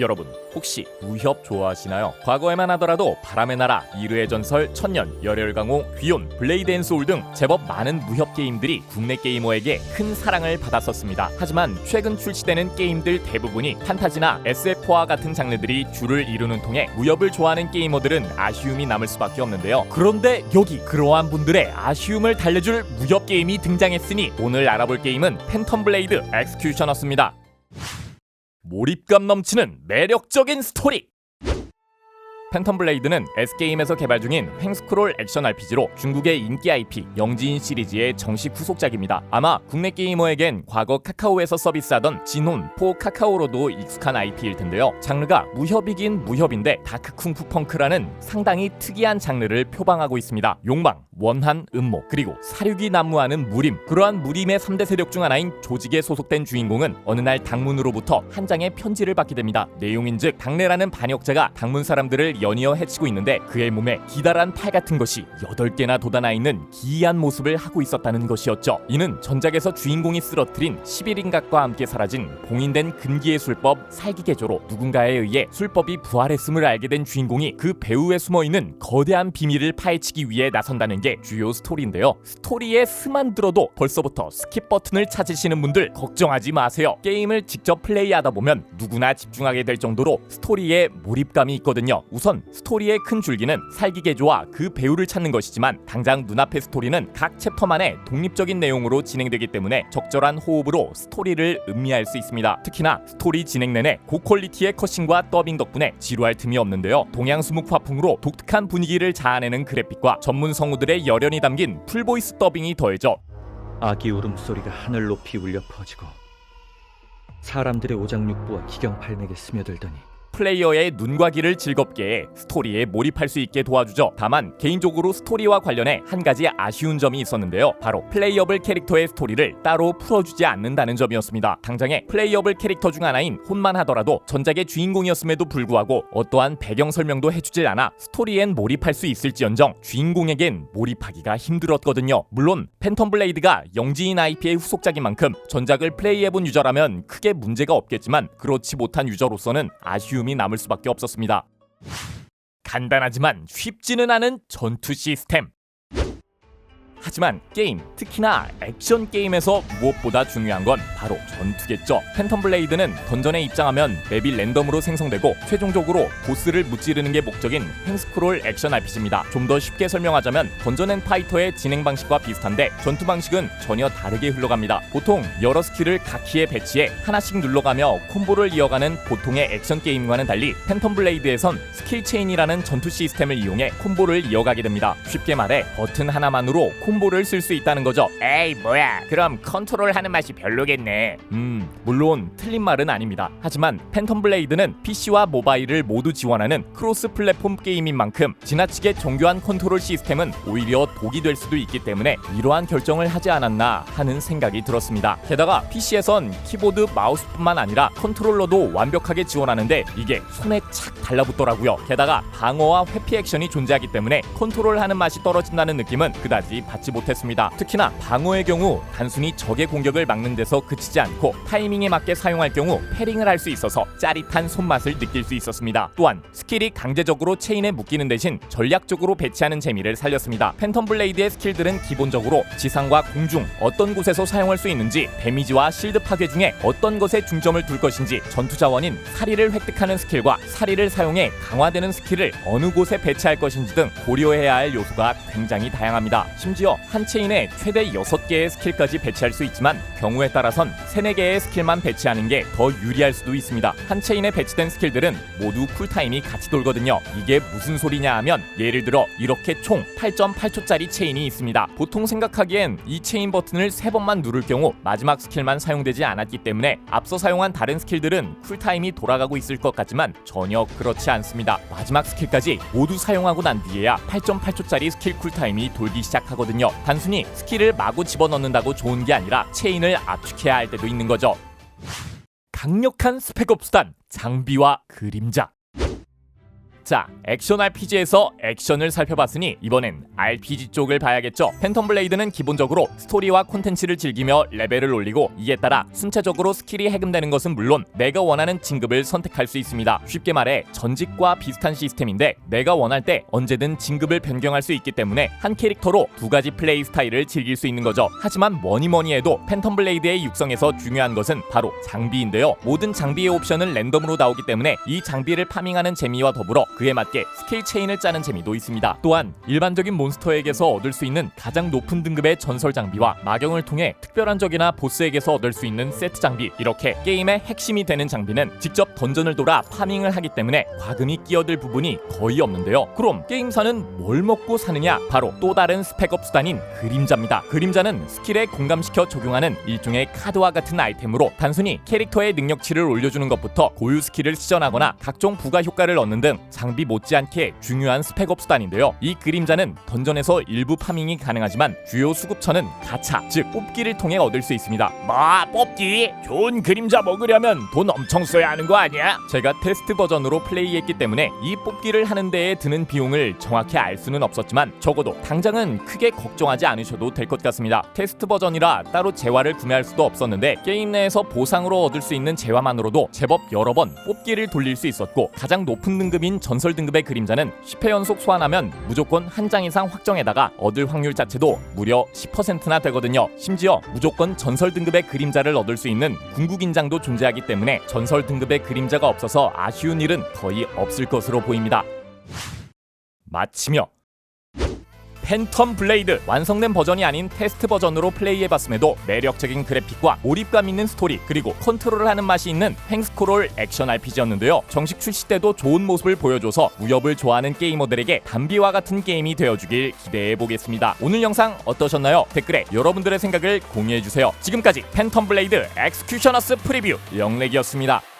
여러분 혹시 무협 좋아하시나요? 과거에만 하더라도 바람의 나라, 이르의 전설, 천년, 열혈강호, 귀온, 블레이드 앤 소울 등 제법 많은 무협 게임들이 국내 게이머에게 큰 사랑을 받았었습니다. 하지만 최근 출시되는 게임들 대부분이 판타지나 SF와 같은 장르들이 주를 이루는 통에 무협을 좋아하는 게이머들은 아쉬움이 남을 수밖에 없는데요. 그런데 여기 그러한 분들의 아쉬움을 달래줄 무협 게임이 등장했으니 오늘 알아볼 게임은 팬텀 블레이드 엑스큐셔너스입니다. 몰입감 넘치는 매력적인 스토리. 팬텀 블레이드는 S게임에서 개발 중인 횡스크롤 액션 RPG로 중국의 인기 IP 영지인 시리즈의 정식 후속작입니다. 아마 국내 게이머에겐 과거 카카오에서 서비스하던 진혼, 포 카카오로도 익숙한 IP일 텐데요. 장르가 무협이긴 무협인데 다크 쿵푸 펑크라는 상당히 특이한 장르를 표방하고 있습니다. 욕망, 원한, 음모, 그리고 사륙이 난무하는 무림. 그러한 무림의 3대 세력 중 하나인 조직에 소속된 주인공은 어느 날 당문으로부터 한 장의 편지를 받게 됩니다. 내용인즉 당래라는 반역자가 당문 사람들을 연이어 해치고 있는데 그의 몸에 기다란 팔 같은 것이 8개나 돋아나 있는 기이한 모습을 하고 있었다는 것이었죠. 이는 전작에서 주인공이 쓰러뜨린 11인각과 함께 사라진 봉인된 근기의 술법 살기개조로 누군가에 의해 술법이 부활했음을 알게 된 주인공이 그 배후에 숨어 있는 거대한 비밀을 파헤치기 위해 나선다는 게 주요 스토리인데요. 스토리에 스만 들어도 벌써부터 스킵 버튼을 찾으시는 분들 걱정하지 마세요. 게임을 직접 플레이하다 보면 누구나 집중하게 될 정도로 스토리에 몰입감이 있거든요. 우선 스토리의 큰 줄기는 살기개조와 그 배우를 찾는 것이지만 당장 눈앞의 스토리는 각 챕터만의 독립적인 내용으로 진행되기 때문에 적절한 호흡으로 스토리를 음미할 수 있습니다. 특히나 스토리 진행 내내 고퀄리티의 컷신과 더빙 덕분에 지루할 틈이 없는데요. 동양 수묵 화풍으로 독특한 분위기를 자아내는 그래픽과 전문 성우들의 열연이 담긴 풀보이스 더빙이 더해져 아기 울음소리가 하늘 높이 울려 퍼지고 사람들의 오장육부와 기경팔맥에 스며들더니 플레이어의 눈과 귀를 즐겁게 해 스토리에 몰입할 수 있게 도와주죠. 다만 개인적으로 스토리와 관련해 한 가지 아쉬운 점이 있었는데요. 바로 플레이어블 캐릭터의 스토리를 따로 풀어주지 않는다는 점이었습니다. 당장에 플레이어블 캐릭터 중 하나인 혼만 하더라도 전작의 주인공이었음에도 불구하고 어떠한 배경 설명도 해주질 않아 스토리엔 몰입할 수 있을지언정 주인공에겐 몰입하기가 힘들었거든요. 물론 팬텀 블레이드가 영지인 IP의 후속작인 만큼 전작을 플레이해본 유저라면 크게 문제가 없겠지만 그렇지 못한 유저로서는 아쉬움 이 남을 수밖에 없었습니다. 간단하지만 쉽지는 않은 전투 시스템. 하지만 게임, 특히나 액션 게임에서 무엇보다 중요한 건 바로 전투겠죠. 팬텀 블레이드는 던전에 입장하면 맵이 랜덤으로 생성되고 최종적으로 보스를 무찌르는 게 목적인 횡스크롤 액션 RPG입니다. 좀 더 쉽게 설명하자면 던전 앤 파이터의 진행 방식과 비슷한데 전투 방식은 전혀 다르게 흘러갑니다. 보통 여러 스킬을 각 키에 배치해 하나씩 눌러가며 콤보를 이어가는 보통의 액션 게임과는 달리 팬텀 블레이드에선 스킬 체인이라는 전투 시스템을 이용해 콤보를 이어가게 됩니다. 쉽게 말해 버튼 하나만으로 콤보를 쓸 수 있다는 거죠. 에이 뭐야 그럼 컨트롤 하는 맛이 별로겠네. 음 물론 틀린 말은 아닙니다. 하지만 팬텀 블레이드는 PC와 모바일을 모두 지원하는 크로스 플랫폼 게임인 만큼 지나치게 정교한 컨트롤 시스템은 오히려 독이 될 수도 있기 때문에 이러한 결정을 하지 않았나 하는 생각이 들었습니다. 게다가 PC에선 키보드 마우스뿐만 아니라 컨트롤러도 완벽하게 지원하는데 이게 손에 착 달라붙더라고요. 게다가 방어와 회피 액션이 존재하기 때문에 컨트롤하는 맛이 떨어진다는 느낌은 그다지 받지 못했습니다. 특히나 방어의 경우 단순히 적의 공격을 막는 데서 그치지 않고 타이밍에 맞게 사용할 경우 패링을 할 수 있어서 짜릿한 손맛을 느낄 수 있었습니다. 또한 스킬이 강제적으로 체인에 묶이는 대신 전략적으로 배치하는 재미를 살렸습니다. 팬텀 블레이드의 스킬들은 기본적으로 지상과 공중 어떤 곳에서 사용할 수 있는지 데미지와 실드 파괴 중에 어떤 것에 중점을 둘 것인지 전투 자원인 사리를 획득하는 스킬과 사리를 사용해 강화되는 스킬을 어느 곳에 배치할 것인지 등 고려해야 할 요소가 굉장히 다양합니다. 심지어 한 체인에 최대 6개의 스킬까지 배치할 수 있지만 경우에 따라선 3, 4개의 스킬만 배치하는 게 더 유리할 수도 있습니다. 한 체인에 배치된 스킬들은 모두 쿨타임이 같이 돌거든요. 이게 무슨 소리냐 하면 예를 들어 이렇게 총 8.8초짜리 체인이 있습니다. 보통 생각하기엔 이 체인 버튼을 3번만 누를 경우 마지막 스킬만 사용되지 않았기 때문에 앞서 사용한 다른 스킬들은 쿨타임이 돌아가고 있을 것 같지만 전혀 그렇지 않습니다. 마지막 스킬까지 모두 사용하고 난 뒤에야 8.8초짜리 스킬 쿨타임이 돌기 시작하거든요. 단순히 스킬을 마구 집어넣는다고 좋은 게 아니라 체인을 압축해야 할 때도 있는 거죠. 강력한 스펙업 수단, 장비와 그림자. 자, 액션 RPG에서 액션을 살펴봤으니 이번엔 RPG 쪽을 봐야겠죠. 팬텀 블레이드는 기본적으로 스토리와 콘텐츠를 즐기며 레벨을 올리고 이에 따라 순차적으로 스킬이 해금되는 것은 물론 내가 원하는 진급을 선택할 수 있습니다. 쉽게 말해 전직과 비슷한 시스템인데 내가 원할 때 언제든 진급을 변경할 수 있기 때문에 한 캐릭터로 두 가지 플레이 스타일을 즐길 수 있는 거죠. 하지만 뭐니 뭐니 해도 팬텀 블레이드의 육성에서 중요한 것은 바로 장비인데요. 모든 장비의 옵션은 랜덤으로 나오기 때문에 이 장비를 파밍하는 재미와 더불어 그에 맞게 스킬 체인을 짜는 재미도 있습니다. 또한 일반적인 몬스터에게서 얻을 수 있는 가장 높은 등급의 전설 장비와 마경을 통해 특별한 적이나 보스에게서 얻을 수 있는 세트 장비 이렇게 게임의 핵심이 되는 장비는 직접 던전을 돌아 파밍을 하기 때문에 과금이 끼어들 부분이 거의 없는데요. 그럼 게임사는 뭘 먹고 사느냐? 바로 또 다른 스펙업 수단인 그림자입니다. 그림자는 스킬에 공감시켜 적용하는 일종의 카드와 같은 아이템으로 단순히 캐릭터의 능력치를 올려주는 것부터 고유 스킬을 시전하거나 각종 부가 효과를 얻는 등 장비 못지않게 중요한 스펙업 수단인데요. 이 그림자는 던전에서 일부 파밍이 가능하지만 주요 수급처는 가차, 즉 뽑기를 통해 얻을 수 있습니다. 뭐 뽑기? 좋은 그림자 먹으려면 돈 엄청 써야 하는 거 아니야? 제가 테스트 버전으로 플레이했기 때문에 이 뽑기를 하는 데에 드는 비용을 정확히 알 수는 없었지만 적어도 당장은 크게 걱정하지 않으셔도 될 것 같습니다. 테스트 버전이라 따로 재화를 구매할 수도 없었는데 게임 내에서 보상으로 얻을 수 있는 재화만으로도 제법 여러 번 뽑기를 돌릴 수 있었고 가장 높은 등급인 전설 등급의 그림자는 10회 연속 소환하면 무조건 한 장 이상 확정에다가 얻을 확률 자체도 무려 10%나 되거든요. 심지어 무조건 전설 등급의 그림자를 얻을 수 있는 궁극인장도 존재하기 때문에 전설 등급의 그림자가 없어서 아쉬운 일은 거의 없을 것으로 보입니다. 마치며 팬텀 블레이드 완성된 버전이 아닌 테스트 버전으로 플레이해봤음에도 매력적인 그래픽과 몰입감 있는 스토리 그리고 컨트롤을 하는 맛이 있는 횡스크롤 액션 RPG였는데요. 정식 출시 때도 좋은 모습을 보여줘서 무협을 좋아하는 게이머들에게 담비와 같은 게임이 되어주길 기대해보겠습니다. 오늘 영상 어떠셨나요? 댓글에 여러분들의 생각을 공유해주세요. 지금까지 팬텀 블레이드 엑스큐셔너스 프리뷰 영렉이었습니다